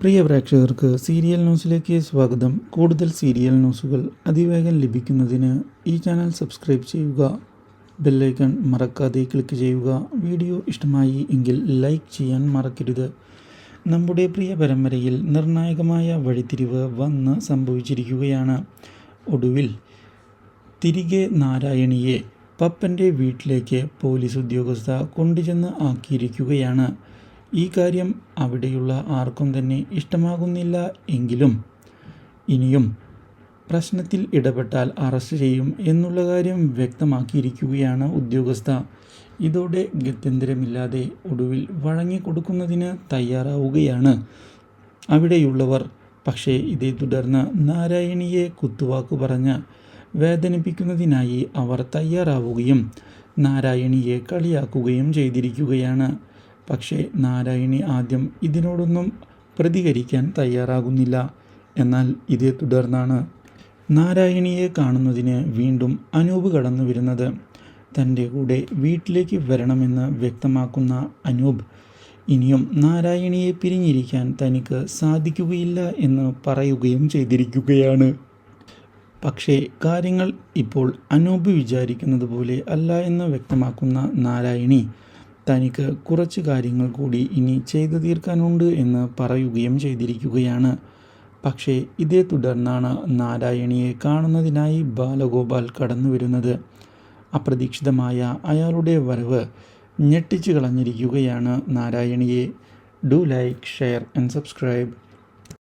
പ്രിയ പ്രേക്ഷകർക്ക് സീരിയൽ ന്യൂസിലേക്ക് സ്വാഗതം. കൂടുതൽ സീരിയൽ ന്യൂസുകൾ അതിവേഗം ലഭിക്കുന്നതിന് ഈ ചാനൽ സബ്സ്ക്രൈബ് ചെയ്യുക ബെല്ലൈക്കൺ മറക്കാതെ ക്ലിക്ക് ചെയ്യുക. വീഡിയോ ഇഷ്ടമായി എങ്കിൽ ലൈക്ക് ചെയ്യാൻ മറക്കരുത്. നമ്മുടെ പ്രിയ പരമ്പരയിൽ നിർണായകമായ വഴിത്തിരിവ് വന്ന് സംഭവിച്ചിരിക്കുകയാണ്. ഒടുവിൽ തിരികെ നാരായണിയെ പപ്പന്റെ വീട്ടിലേക്ക് പോലീസ് ഉദ്യോഗസ്ഥ കൊണ്ടുചെന്ന് ആക്കിയിരിക്കുകയാണ്. ഈ കാര്യം അവിടെയുള്ള ആർക്കും തന്നെ ഇഷ്ടമാകുന്നില്ല എങ്കിലും ഇനിയും പ്രശ്നത്തിൽ ഇടപെട്ടാൽ അറസ്റ്റ് ചെയ്യും എന്നുള്ള കാര്യം വ്യക്തമാക്കിയിരിക്കുകയാണ് ഉദ്യോഗസ്ഥ. ഇതോടെ ഗത്യന്തരമില്ലാതെ ഒടുവിൽ വഴങ്ങിക്കൊടുക്കുന്നതിന് തയ്യാറാവുകയാണ്. അവിടെയുള്ളവർ പക്ഷേ ഇതേ തുടർന്ന് നാരായണിയെ കുത്തുവാക്ക് പറഞ്ഞ് വേദനിപ്പിക്കുന്നതിനായി അവർ തയ്യാറാവുകയും നാരായണിയെ കളിയാക്കുകയും ചെയ്തിരിക്കുകയാണ്. പക്ഷേ നാരായണി ആദ്യം ഇതിനോടൊന്നും പ്രതികരിക്കാൻ തയ്യാറാകുന്നില്ല. എന്നാൽ ഇതേ തുടർന്നാണ് നാരായണിയെ കാണുന്നതിന് വീണ്ടും അനൂപ് കടന്നു വരുന്നത്. തന്റെ കൂടെ വീട്ടിലേക്ക് വരണമെന്ന് വ്യക്തമാക്കുന്ന അനൂപ് ഇനിയും നാരായണിയെ പിരിഞ്ഞിരിക്കാൻ തനിക്ക് സാധിക്കുകയില്ല എന്ന് പറയുകയും ചെയ്തിരിക്കുകയാണ്. പക്ഷേ കാര്യങ്ങൾ ഇപ്പോൾ അനൂപ് വിചാരിക്കുന്നത് പോലെ അല്ല എന്ന് വ്യക്തമാക്കുന്ന നാരായണി തനിക്ക് കുറച്ച് കാര്യങ്ങൾ കൂടി ഇനി ചെയ്തു തീർക്കാനുണ്ട് എന്ന് പറയുകയും ചെയ്തിരിക്കുകയാണ്. പക്ഷേ ഇതേ തുടർന്നാണ് നാരായണിയെ കാണുന്നതിനായി ബാലഗോപാൽ കടന്നു വരുന്നത്. അപ്രതീക്ഷിതമായ അയാളുടെ വരവ് ഞെട്ടിച്ചു കളഞ്ഞിരിക്കുകയാണ് നാരായണിയെ. Do like share and subscribe.